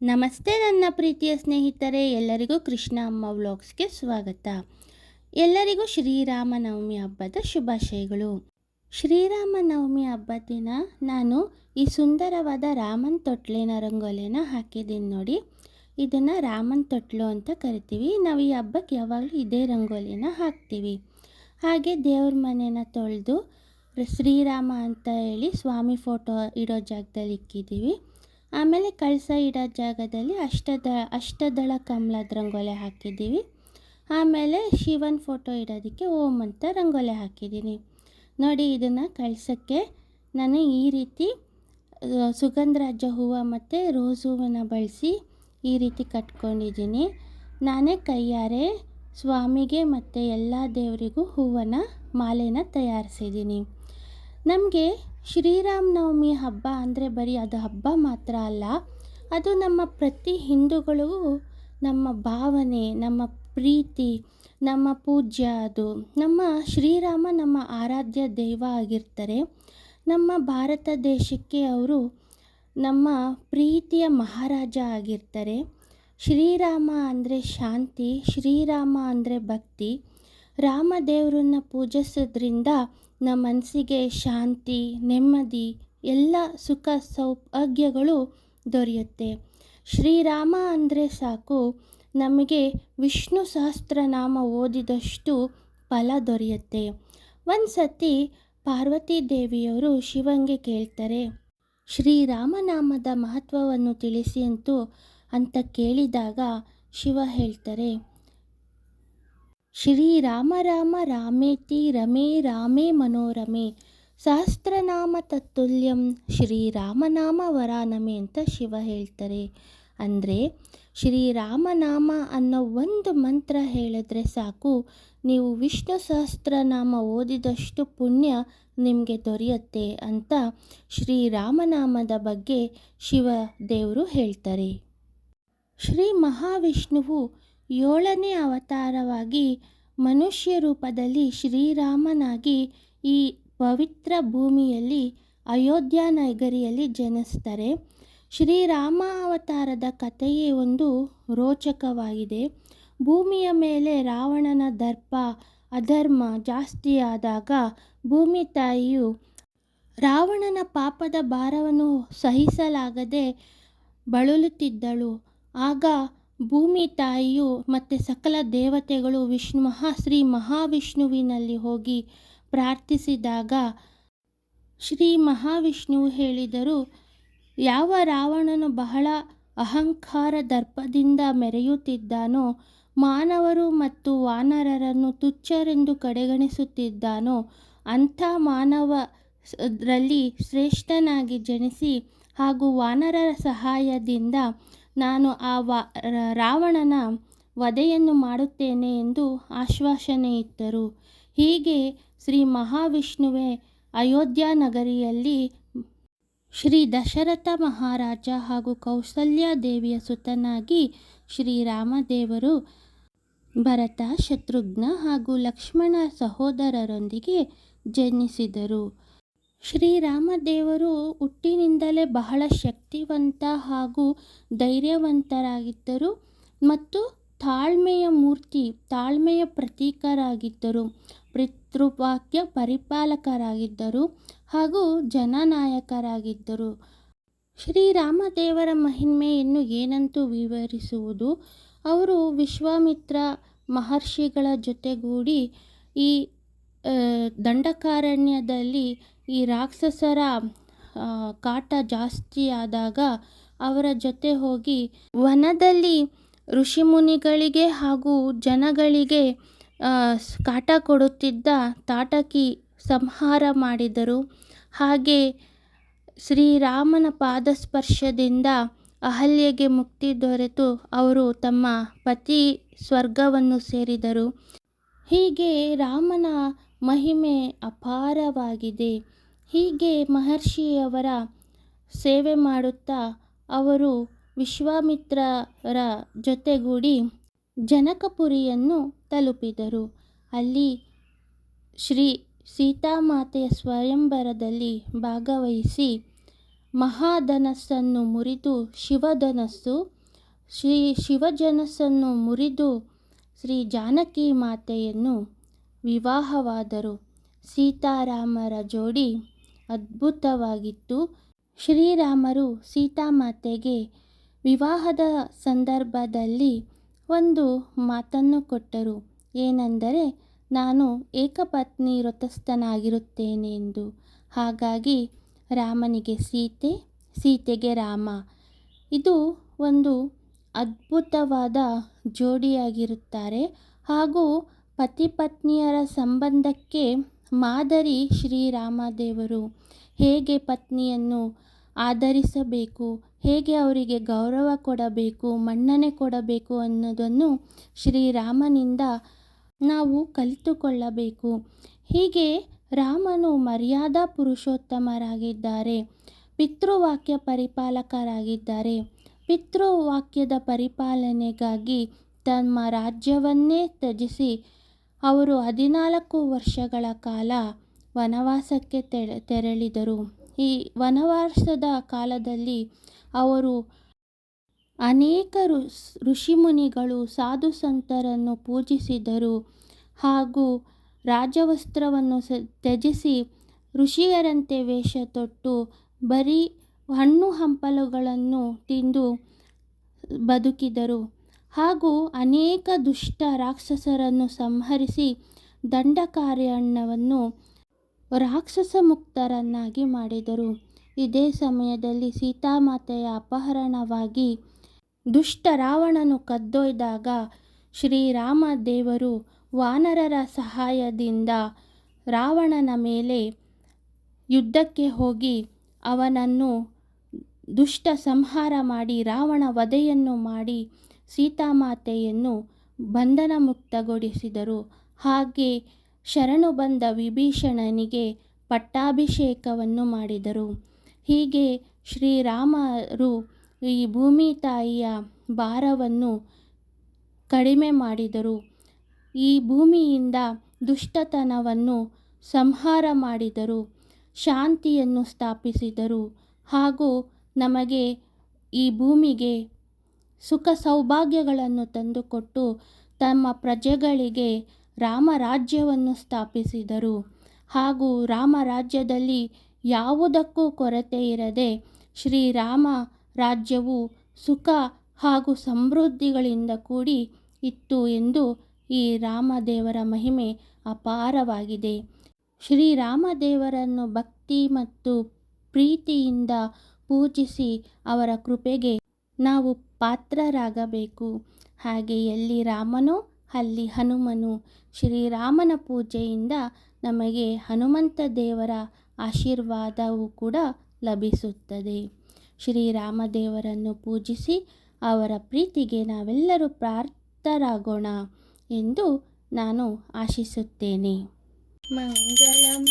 ನಮಸ್ತೆ ನನ್ನ ಪ್ರೀತಿಯ ಸ್ನೇಹಿತರೆ, ಎಲ್ಲರಿಗೂ ಕೃಷ್ಣ ಅಮ್ಮ ವ್ಲಾಗ್ಸ್ಗೆ ಸ್ವಾಗತ. ಎಲ್ಲರಿಗೂ ಶ್ರೀರಾಮನವಮಿ ಹಬ್ಬದ ಶುಭಾಶಯಗಳು. ಶ್ರೀರಾಮನವಮಿ ಹಬ್ಬದ ದಿನ ನಾನು ಈ ಸುಂದರವಾದ ರಾಮನ್ ತೊಟ್ಲಿನ ರಂಗೋಲಿನ ಹಾಕಿದ್ದೀನಿ ನೋಡಿ. ಇದನ್ನು ರಾಮನ್ ತೊಟ್ಲು ಅಂತ ಕರಿತೀವಿ. ನಾವು ಈ ಹಬ್ಬಕ್ಕೆ ಯಾವಾಗಲೂ ಇದೇ ರಂಗೋಲಿನ ಹಾಕ್ತೀವಿ. ಹಾಗೆ ದೇವ್ರ ಮನೆನ ತೊಳೆದು ಶ್ರೀರಾಮ ಅಂತ ಹೇಳಿ ಸ್ವಾಮಿ ಫೋಟೋ ಇಡೋ ಜಾಗದಲ್ಲಿ ಇಕ್ಕಿದ್ದೀವಿ. ಆಮೇಲೆ ಕಳಸ ಇಡೋ ಜಾಗದಲ್ಲಿ ಅಷ್ಟದ, ಅಷ್ಟದಳ ಕಮಲದ ರಂಗೋಲಿ ಹಾಕಿದ್ದೀವಿ. ಆಮೇಲೆ ಶಿವನ ಫೋಟೋ ಇಡೋದಕ್ಕೆ ಓಂ ಅಂತ ರಂಗೋಲಿ ಹಾಕಿದ್ದೀನಿ. ನೋಡಿ ಇದನ್ನು ಕಳಸಕ್ಕೆ ನಾನು ಈ ರೀತಿ ಸುಗಂಧರಾಜ ಹೂವು ಮತ್ತು ರೋಸ್ ಹೂವನ್ನು ಬಳಸಿ ಈ ರೀತಿ ಕಟ್ಕೊಂಡಿದ್ದೀನಿ. ನಾನೇ ಕೈಯಾರೆ ಸ್ವಾಮಿಗೆ ಮತ್ತು ಎಲ್ಲ ದೇವರಿಗೂ ಹೂವನ್ನು, ಮಾಲೆನ ತಯಾರಿಸಿದ್ದೀನಿ. ನಮಗೆ ಶ್ರೀರಾಮನವಮಿ ಹಬ್ಬ ಅಂದರೆ ಬರೀ ಅದು ಹಬ್ಬ ಮಾತ್ರ ಅಲ್ಲ, ಅದು ನಮ್ಮ ಪ್ರತಿ ಹಿಂದೂಗಳಿಗೂ ನಮ್ಮ ಭಾವನೆ, ನಮ್ಮ ಪ್ರೀತಿ, ನಮ್ಮ ಪೂಜ್ಯ ಅದು. ನಮ್ಮ ಶ್ರೀರಾಮ ನಮ್ಮ ಆರಾಧ್ಯ ದೈವ ಆಗಿರ್ತಾರೆ. ನಮ್ಮ ಭಾರತ ದೇಶಕ್ಕೆ ಅವರು ನಮ್ಮ ಪ್ರೀತಿಯ ಮಹಾರಾಜ ಆಗಿರ್ತಾರೆ. ಶ್ರೀರಾಮ ಅಂದರೆ ಶಾಂತಿ, ಶ್ರೀರಾಮ ಅಂದರೆ ಭಕ್ತಿ. ರಾಮದೇವರನ್ನ ಪೂಜಿಸೋದ್ರಿಂದ ನಮ್ಮ ಮನಸ್ಸಿಗೆ ಶಾಂತಿ, ನೆಮ್ಮದಿ, ಎಲ್ಲ ಸುಖ ಸೌಭಾಗ್ಯಗಳು ದೊರೆಯುತ್ತೆ. ಶ್ರೀರಾಮ ಅಂದರೆ ಸಾಕು. ನಮಗೆ ವಿಷ್ಣು ಸಹಸ್ರನಾಮ ಓದಿದಷ್ಟು ಫಲ ದೊರೆಯುತ್ತೆ. ಒಂದು ಸತಿ ಪಾರ್ವತಿ ದೇವಿಯವರು ಶಿವಂಗೆ ಕೇಳ್ತಾರೆ ಶ್ರೀರಾಮನಾಮದ ಮಹತ್ವವನ್ನು ತಿಳಿಸಿ ಅಂತೂ ಅಂತ ಕೇಳಿದಾಗ ಶಿವ ಹೇಳ್ತಾರೆ ಶ್ರೀರಾಮ ರಾಮ ರಾಮೇತಿ ರಮೇ ರಾಮೇ ಮನೋರಮೆ. ಸಹಸ್ರನಾಮ ತತ್ತುಲ್ಯಂ ಶ್ರೀರಾಮನಾಮ ವರಾನಮೆ ಅಂತ ಶಿವ ಹೇಳ್ತಾರೆ. ಅಂದರೆ ಶ್ರೀರಾಮನಾಮ ಅನ್ನೋ ಒಂದು ಮಂತ್ರ ಹೇಳಿದ್ರೆ ಸಾಕು. ನೀವು ವಿಷ್ಣು ಸಹಸ್ರನಾಮ ಓದಿದಷ್ಟು ಪುಣ್ಯ ನಿಮಗೆ ದೊರೆಯುತ್ತೆ ಅಂತ ಶ್ರೀರಾಮನಾಮದ ಬಗ್ಗೆ ಶಿವ ದೇವರು ಹೇಳ್ತಾರೆ. ಶ್ರೀ ಮಹಾವಿಷ್ಣುವು ಏಳನೇ ಅವತಾರವಾಗಿ ಮನುಷ್ಯ ರೂಪದಲ್ಲಿ ಶ್ರೀರಾಮನಾಗಿ ಈ ಪವಿತ್ರ ಭೂಮಿಯಲ್ಲಿ ಅಯೋಧ್ಯ ನಗರಿಯಲ್ಲಿ ಜನಿಸ್ತಾರೆ. ಶ್ರೀರಾಮ ಅವತಾರದ ಕಥೆಯೇ ಒಂದು ರೋಚಕವಾಗಿದೆ. ಭೂಮಿಯ ಮೇಲೆ ರಾವಣನ ದರ್ಪ, ಅಧರ್ಮ ಜಾಸ್ತಿಯಾದಾಗ ಭೂಮಿ ತಾಯಿಯು ರಾವಣನ ಪಾಪದ ಭಾರವನ್ನು ಸಹಿಸಲಾಗದೆ ಬಳಲುತ್ತಿದ್ದಳು. ಆಗ ಭೂಮಿ ತಾಯಿಯು ಮತ್ತು ಸಕಲ ದೇವತೆಗಳು ವಿಷ್ಣು ಮಹಾ, ಶ್ರೀ ಮಹಾವಿಷ್ಣುವಿನಲ್ಲಿ ಹೋಗಿ ಪ್ರಾರ್ಥಿಸಿದಾಗ ಶ್ರೀ ಮಹಾವಿಷ್ಣು ಹೇಳಿದರು, ಯಾವ ರಾವಣನು ಬಹಳ ಅಹಂಕಾರ ದರ್ಪದಿಂದ ಮೆರೆಯುತ್ತಿದ್ದಾನೋ, ಮಾನವರು ಮತ್ತು ವಾನರರನ್ನು ತುಚ್ಛರೆಂದು ಕಡೆಗಣಿಸುತ್ತಿದ್ದಾನೋ, ಅಂಥ ಮಾನವರಲ್ಲಿ ಶ್ರೇಷ್ಠನಾಗಿ ಜನಿಸಿ ಹಾಗೂ ವಾನರರ ಸಹಾಯದಿಂದ ನಾನು ಆ ವಾ ರಾವಣನ ವಧೆಯನ್ನು ಮಾಡುತ್ತೇನೆ ಎಂದು ಆಶ್ವಾಸನೆ ಇತ್ತರು ಹೀಗೆ ಶ್ರೀ ಮಹಾವಿಷ್ಣುವೆ ಅಯೋಧ್ಯ ನಗರಿಯಲ್ಲಿ ಶ್ರೀ ದಶರಥ ಮಹಾರಾಜ ಹಾಗೂ ಕೌಸಲ್ಯ ದೇವಿಯ ಸುತನಾಗಿ ಶ್ರೀರಾಮದೇವರು ಭರತ, ಶತ್ರುಘ್ನ ಹಾಗೂ ಲಕ್ಷ್ಮಣ ಸಹೋದರರೊಂದಿಗೆ ಜನಿಸಿದರು. ಶ್ರೀರಾಮದೇವರು ಹುಟ್ಟಿನಿಂದಲೇ ಬಹಳ ಶಕ್ತಿವಂತ ಹಾಗೂ ಧೈರ್ಯವಂತರಾಗಿದ್ದರು ಮತ್ತು ತಾಳ್ಮೆಯ ಮೂರ್ತಿ, ತಾಳ್ಮೆಯ ಪ್ರತೀಕರಾಗಿದ್ದರು, ಪಿತೃವಾಕ್ಯ ಪರಿಪಾಲಕರಾಗಿದ್ದರು ಹಾಗೂ ಜನನಾಯಕರಾಗಿದ್ದರು. ಶ್ರೀರಾಮದೇವರ ಮಹಿಮೆಯನ್ನು ಏನಂತೂ ವಿವರಿಸುವುದು, ಅವರು ವಿಶ್ವಾಮಿತ್ರ ಮಹರ್ಷಿಗಳ ಜೊತೆಗೂಡಿ ಈ ದಂಡಕಾರಣ್ಯದಲ್ಲಿ ಈ ರಾಕ್ಷಸರ ಕಾಟ ಜಾಸ್ತಿ ಆದಾಗ ಅವರ ಜೊತೆ ಹೋಗಿ ವನದಲ್ಲಿ ಋಷಿ ಮುನಿಗಳಿಗೆ ಹಾಗೂ ಜನಗಳಿಗೆ ಕಾಟ ಕೊಡುತ್ತಿದ್ದ ತಾಟಕಿ ಸಂಹಾರ ಮಾಡಿದರು. ಹಾಗೆ ಶ್ರೀರಾಮನ ಪಾದಸ್ಪರ್ಶದಿಂದ ಅಹಲ್ಯೆಗೆ ಮುಕ್ತಿ ದೊರೆತು ಅವರು ತಮ್ಮ ಪತಿ ಸ್ವರ್ಗವನ್ನು ಸೇರಿದರು. ಹೀಗೆ ರಾಮನ ಮಹಿಮೆ ಅಪಾರವಾಗಿದೆ. ಹೀಗೆ ಮಹರ್ಷಿಯವರ ಸೇವೆ ಮಾಡುತ್ತಾ ಅವರು ವಿಶ್ವಾಮಿತ್ರರ ಜೊತೆಗೂಡಿ ಜನಕಪುರಿಯನ್ನು ತಲುಪಿದರು. ಅಲ್ಲಿ ಶ್ರೀ ಸೀತಾಮಾತೆಯ ಸ್ವಯಂವರದಲ್ಲಿ ಭಾಗವಹಿಸಿ ಮಹಾಧನಸ್ಸನ್ನು ಮುರಿದು ಶಿವಧನಸ್ಸು, ಶ್ರೀ ಶಿವಜನಸ್ಸನ್ನು ಮುರಿದು ಶ್ರೀ ಜಾನಕಿ ಮಾತೆಯನ್ನು ವಿವಾಹವಾದರು. ಸೀತಾರಾಮರ ಜೋಡಿ ಅದ್ಭುತವಾಗಿತ್ತು. ಶ್ರೀರಾಮರು ಸೀತಾಮಾತೆಗೆ ವಿವಾಹದ ಸಂದರ್ಭದಲ್ಲಿ ಒಂದು ಮಾತನ್ನು ಕೊಟ್ಟರು. ಏನೆಂದರೆ, ನಾನು ಏಕಪತ್ನಿ ವ್ರತಸ್ಥನಾಗಿರುತ್ತೇನೆ ಎಂದು ಹಾಗಾಗಿ ರಾಮನಿಗೆ ಸೀತೆ, ಸೀತೆಗೆ ರಾಮ. ಇದು ಒಂದು ಅದ್ಭುತವಾದ ಜೋಡಿಯಾಗಿರುತ್ತಾರೆ ಹಾಗೂ ಪತಿ ಪತ್ನಿಯರ ಸಂಬಂಧಕ್ಕೆ ಮಾದರಿ ಶ್ರೀರಾಮದೇವರು ಹೇಗೆ ಪತ್ನಿಯನ್ನು ಆಧರಿಸಬೇಕು, ಹೇಗೆ ಅವರಿಗೆ ಗೌರವ ಕೊಡಬೇಕು, ಮನ್ನಣೆ ಕೊಡಬೇಕು ಅನ್ನೋದನ್ನು ಶ್ರೀರಾಮನಿಂದ ನಾವು ಕಲಿತುಕೊಳ್ಳಬೇಕು. ಹೀಗೆ ರಾಮನು ಮರ್ಯಾದಾ ಪುರುಷೋತ್ತಮರಾಗಿದ್ದಾರೆ, ಪಿತೃವಾಕ್ಯ ಪರಿಪಾಲಕರಾಗಿದ್ದಾರೆ. ಪಿತೃವಾಕ್ಯದ ಪರಿಪಾಲನೆಗಾಗಿ ತಮ್ಮ ರಾಜ್ಯವನ್ನೇ ತ್ಯಜಿಸಿ ಅವರು ಹದಿನಾಲ್ಕು ವರ್ಷಗಳ ಕಾಲ ವನವಾಸಕ್ಕೆ ತೆರಳಿದರು. ಈ ವನವಾಸದ ಕಾಲದಲ್ಲಿ ಅವರು ಅನೇಕ ಋಷಿಮುನಿಗಳು ಸಾಧು ಸಂತರನ್ನು ಪೂಜಿಸಿದರು ಹಾಗೂ ರಾಜವಸ್ತ್ರವನ್ನು ತ್ಯಜಿಸಿ ಋಷಿಯರಂತೆ ವೇಷ ತೊಟ್ಟು ಬರೀ ಹಣ್ಣು ಹಂಪಲುಗಳನ್ನು ತಿಂದು ಬದುಕಿದರು. ಹಾಗೂ ಅನೇಕ ದುಷ್ಟ ರಾಕ್ಷಸರನ್ನು ಸಂಹರಿಸಿ ದಂಡಕಾರಣ್ಯವನ್ನು ರಾಕ್ಷಸ ಮುಕ್ತರನ್ನಾಗಿ ಮಾಡಿದರು. ಇದೇ ಸಮಯದಲ್ಲಿ ಸೀತಾಮಾತೆಯ ಅಪಹರಣವಾಗಿ ದುಷ್ಟ ರಾವಣನು ಕದ್ದೊಯ್ದಾಗ ಶ್ರೀರಾಮ ದೇವರು ವಾನರರ ಸಹಾಯದಿಂದ ರಾವಣನ ಮೇಲೆ ಯುದ್ಧಕ್ಕೆ ಹೋಗಿ ಅವನನ್ನು ದುಷ್ಟ ಸಂಹಾರ ಮಾಡಿ ರಾವಣ ವಧೆಯನ್ನು ಮಾಡಿ ಸೀತಾಮಾತೆಯನ್ನು ಬಂಧನ ಮುಕ್ತಗೊಳಿಸಿದರು ಹಾಗೆ ಶರಣು ಬಂದ ವಿಭೀಷಣನಿಗೆ ಪಟ್ಟಾಭಿಷೇಕವನ್ನು ಮಾಡಿದರು. ಹೀಗೆ ಶ್ರೀರಾಮರು ಈ ಭೂಮಿ ತಾಯಿಯ ಭಾರವನ್ನು ಕಡಿಮೆ ಮಾಡಿದರು. ಈ ಭೂಮಿಯಿಂದ ದುಷ್ಟತನವನ್ನು ಸಂಹಾರ ಮಾಡಿದರು, ಶಾಂತಿಯನ್ನು ಸ್ಥಾಪಿಸಿದರು. ಹಾಗೂ ನಮಗೆ ಈ ಭೂಮಿಗೆ ಸುಖ ಸೌಭಾಗ್ಯಗಳನ್ನು ತಂದುಕೊಟ್ಟು ತಮ್ಮ ಪ್ರಜೆಗಳಿಗೆ ರಾಮರಾಜ್ಯವನ್ನು ಸ್ಥಾಪಿಸಿದರು. ಹಾಗೂ ರಾಮರಾಜ್ಯದಲ್ಲಿ ಯಾವುದಕ್ಕೂ ಕೊರತೆ ಇರದೆ ಶ್ರೀರಾಮ ರಾಜ್ಯವು ಸುಖ ಹಾಗೂ ಸಮೃದ್ಧಿಗಳಿಂದ ಕೂಡಿ ಇತ್ತು ಎಂದು ಈ ರಾಮದೇವರ ಮಹಿಮೆ ಅಪಾರವಾಗಿದೆ. ಶ್ರೀರಾಮದೇವರನ್ನು ಭಕ್ತಿ ಮತ್ತು ಪ್ರೀತಿಯಿಂದ ಪೂಜಿಸಿ ಅವರ ಕೃಪೆಗೆ ನಾವು ಪಾತ್ರರಾಗಬೇಕು. ಹಾಗೆ ಎಲ್ಲಿ ರಾಮನೋ, ಅಲ್ಲಿ ಹನುಮನು. ಶ್ರೀರಾಮನ ಪೂಜೆಯಿಂದ ನಮಗೆ ಹನುಮಂತ ದೇವರ ಆಶೀರ್ವಾದವೂ ಕೂಡ ಲಭಿಸುತ್ತದೆ. ಶ್ರೀರಾಮದೇವರನ್ನು ಪೂಜಿಸಿ ಅವರ ಪ್ರೀತಿಗೆ ನಾವೆಲ್ಲರೂ ಪ್ರಾರ್ಥರಾಗೋಣ ಎಂದು ನಾನು ಆಶಿಸುತ್ತೇನೆ. ಮಂಗಳಂ.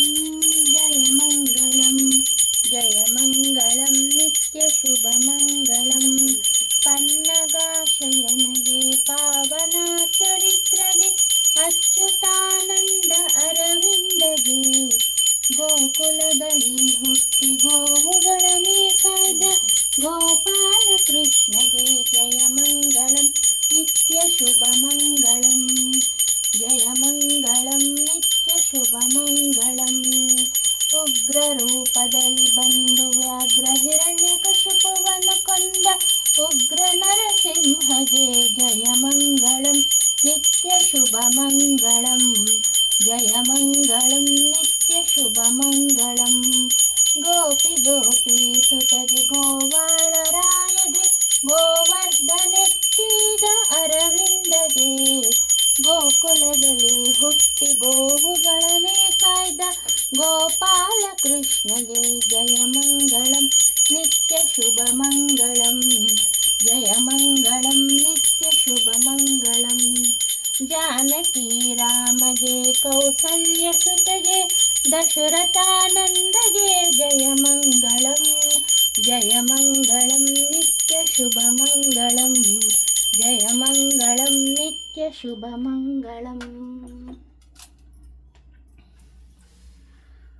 ಜಾನಕಿ ರಾಮಗೆ ಕೌಸಲ್ಯ ಸುತಗೆ ದಶರಥಾನಂದಗೆ ಜಯ ಮಂಗಳಂ ಜಯ ಮಂಗಳಂ ನಿತ್ಯ ಶುಭ ಮಂಗಳಂ ಜಯ ಮಂಗಳಂ ನಿತ್ಯ ಶುಭ ಮಂಗಳಂ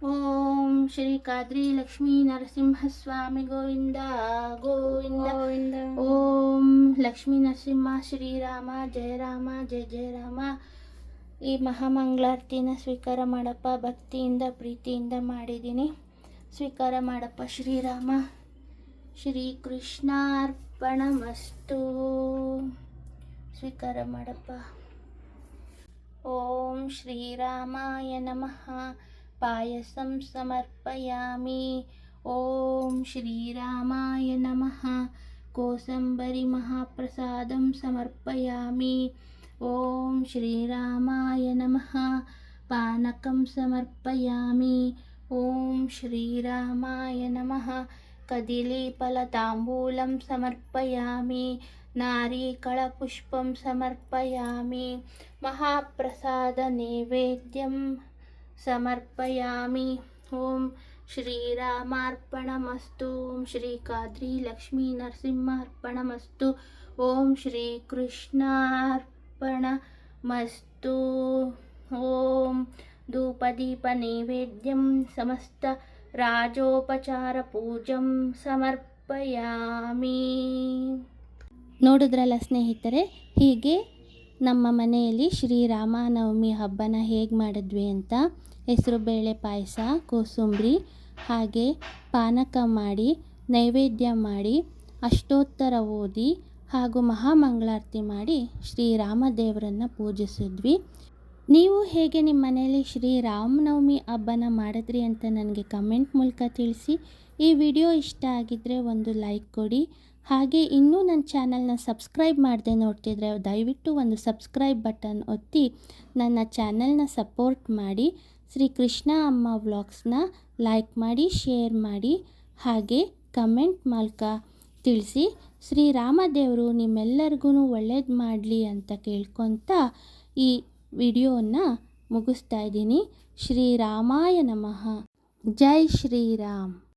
ಓಂ ಶ್ರೀ ಕಾದ್ರಿ ಲಕ್ಷ್ಮೀ ನರಸಿಂಹಸ್ವಾಮಿ ಗೋವಿಂದ ಗೋವಿಂದ ಗೋವಿಂದ ಓಂ ಲಕ್ಷ್ಮೀ ನರಸಿಂಹ ಶ್ರೀರಾಮ ಜಯ ರಾಮ ಜಯ ಜಯ ರಾಮ ಈ ಮಹಾಮಂಗಳಾರತಿನ ಸ್ವೀಕಾರ ಮಾಡಪ್ಪ, ಭಕ್ತಿಯಿಂದ, ಪ್ರೀತಿಯಿಂದ ಮಾಡಿದ್ದೀನಿ. ಸ್ವೀಕಾರ ಮಾಡಪ್ಪ, ಶ್ರೀರಾಮ. ಶ್ರೀಕೃಷ್ಣಾರ್ಪಣಮಸ್ತು. ಸ್ವೀಕಾರ ಮಾಡಪ್ಪ. ಓಂ ಶ್ರೀರಾಮಾಯ ನಮಃ. ಪಾಯಸಂ ಸಮರ್ಪಯಾಮಿ. ಓಂ ಶ್ರೀರಾಮಾಯ ನಮಃ. ಕೋಸಂಬರಿ ಮಹಾಪ್ರಸಾದಂ ಸಮರ್ಪಯಾಮಿ. ಓಂ ಶ್ರೀರಾಮಾಯ ನಮಃ ಪಾನಕಂ ಸಮರ್ಪಯಾಮಿ ಓಂ ಶ್ರೀರಾಮಾಯ ನಮಃ ಕದಿಲಿಫಲತಾಂಬೂಲಂ ಸಮರ್ಪಯಾಮಿ ನಾರೀಕಳಪುಷ್ಪಂ ಸಮರ್ಪಯಾಮಿ ಮಹಾಪ್ರಸಾದ ನೈವೇದ್ಯಂ ಸಮರ್ಪಯಾಮಿ ಓಂ ಶ್ರೀರಾಮಾರ್ಪಣಮಸ್ತು ಓಂ ಶ್ರೀ ಕಾದ್ರಿ ಲಕ್ಷ್ಮೀ ನರಸಿಂಹಾರ್ಪಣಮಸ್ತು ಓಂ ಮಸ್ತು. ಓಂ ಧೂಪದೀಪ ನೈವೇದ್ಯಂ ಸಮಸ್ತ ರಾಜೋಪಚಾರ ಪೂಜಂ ಸಮರ್ಪಯಾಮಿ. ನೋಡಿದ್ರಲ್ಲ ಸ್ನೇಹಿತರೆ, ಹೀಗೆ ನಮ್ಮ ಮನೆಯಲ್ಲಿ ಶ್ರೀರಾಮನವಮಿ ಹಬ್ಬನ ಹೇಗೆ ಮಾಡಿದ್ವಿ ಅಂತ. ಹೆಸರುಬೇಳೆ ಪಾಯಸ, ಕೋಸುಂಬರಿ, ಹಾಗೆ ಪಾನಕ ಮಾಡಿ, ನೈವೇದ್ಯ ಮಾಡಿ, ಅಷ್ಟೋತ್ತರ ಓದಿ ಹಾಗೂ ಮಹಾಮಂಗಳಾರತಿ ಮಾಡಿ ಶ್ರೀರಾಮದೇವರನ್ನು ಪೂಜಿಸಿದ್ವಿ. ನೀವು ಹೇಗೆ ನಿಮ್ಮ ಮನೆಯಲ್ಲಿ ಶ್ರೀರಾಮನವಮಿ ಹಬ್ಬನ ಮಾಡಿದ್ರಿ ಅಂತ ನನಗೆ ಕಮೆಂಟ್ ಮೂಲಕ ತಿಳಿಸಿ. ಈ ವಿಡಿಯೋ ಇಷ್ಟ ಆಗಿದ್ದರೆ ಒಂದು ಲೈಕ್ ಕೊಡಿ. ಹಾಗೆ ಇನ್ನೂ ನನ್ನ ಚಾನಲ್ನ ಸಬ್ಸ್ಕ್ರೈಬ್ ಮಾಡದೆ ನೋಡ್ತಿದ್ರೆ ದಯವಿಟ್ಟು ಒಂದು ಸಬ್ಸ್ಕ್ರೈಬ್ ಬಟನ್ ಒತ್ತಿ ನನ್ನ ಚಾನಲ್ನ ಸಪೋರ್ಟ್ ಮಾಡಿ. ಶ್ರೀ ಕೃಷ್ಣ ಅಮ್ಮ ವ್ಲಾಗ್ಸ್ನ ಲೈಕ್ ಮಾಡಿ, ಶೇರ್ ಮಾಡಿ, ಹಾಗೆ ಕಮೆಂಟ್ ಮೂಲಕ ತಿಳಿಸಿ. ಶ್ರೀರಾಮದೇವರು ನಿಮ್ಮೆಲ್ಲರಿಗೂ ಒಳ್ಳೇದು ಮಾಡಲಿ ಅಂತ ಕೇಳ್ಕೊತ ಈ ವಿಡಿಯೋನ ಮುಗಿಸ್ತಾ ಇದ್ದೀನಿ. ಶ್ರೀರಾಮಾಯ ನಮಃ. ಜೈ ಶ್ರೀರಾಮ್.